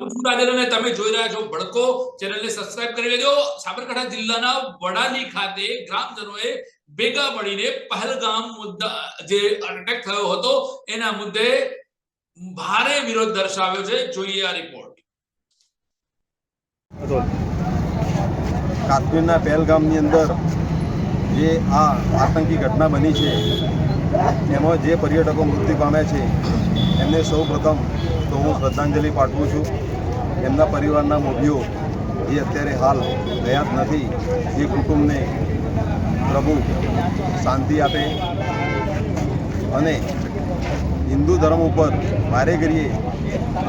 હું તમે જોઈ રહ્યા છો. ભડકો ચેનલને સબસ્ક્રાઇબ કરી લેજો. સાબરકાંઠા જિલ્લાના વડાલી ખાતે ગ્રામજનોએ ભેગા મળીને પહેલગામ મુદ્દા જે અટેક થયો હતો, એના મુદ્દે ભારે વિરોધ દર્શાવ્યો છે. જોઈએ આ રિપોર્ટ કાશ્મીરના પહેલગામની અંદર જે આ આતંકી ઘટના બની છે, એમાં જે પર્યટકો મૃત્યુ પામ્યા છે, એમને સૌ પ્રથમ તો હું શ્રદ્ધાંજલિ પાઠવું છું. એમના પરિવારના મોભીઓ જે અત્યારે હાલ હયાત નથી. એ કુટુંબને પ્રભુ શાંતિ આપે અને હિન્દુ ધર્મ ઉપર ભારે કરીએ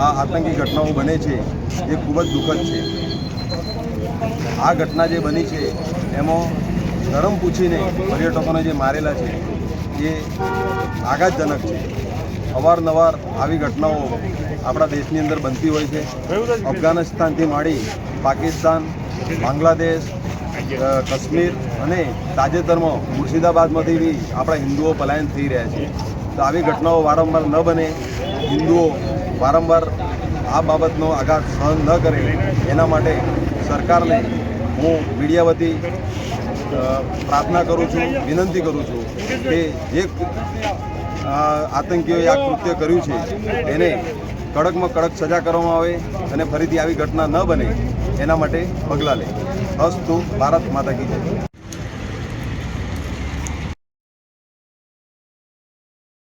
આ આતંકી ઘટનાઓ બને છે, એ ખૂબ જ દુઃખદ છે. આ ઘટના જે બની છે, એમાં ધર્મ પૂછીને પર્યટકોને જે મારેલા છે, એ આઘાતજનક છે. અવારનવાર આવી ઘટનાઓ આપણા દેશની અંદર બનતી હોય છે. અફઘાનિસ્તાનથી માંડી પાકિસ્તાન, બાંગ્લાદેશ કાશ્મીર અને તાજેતરમાં મુર્શિદાબાદમાંથી બી આપણા હિન્દુઓ પલાયન થઈ રહ્યા છે. તો આવી ઘટનાઓ વારંવાર ન બને. હિન્દુઓ વારંવાર આ બાબતનો આઘાત સહન ન કરે. એના માટે સરકારને હું મીડિયા વતી પ્રાર્થના કરું છું, વિનંતી કરું છું કે જે આતંકીઓએ આ કૃત્ય કર્યું છે, એને કડકમાં કડક સજા કરવામાં આવે અને ફરીથી આવી ઘટના ન બને એના માટે પગલાં લે. અસ્તુ ભારત માતા કી જય.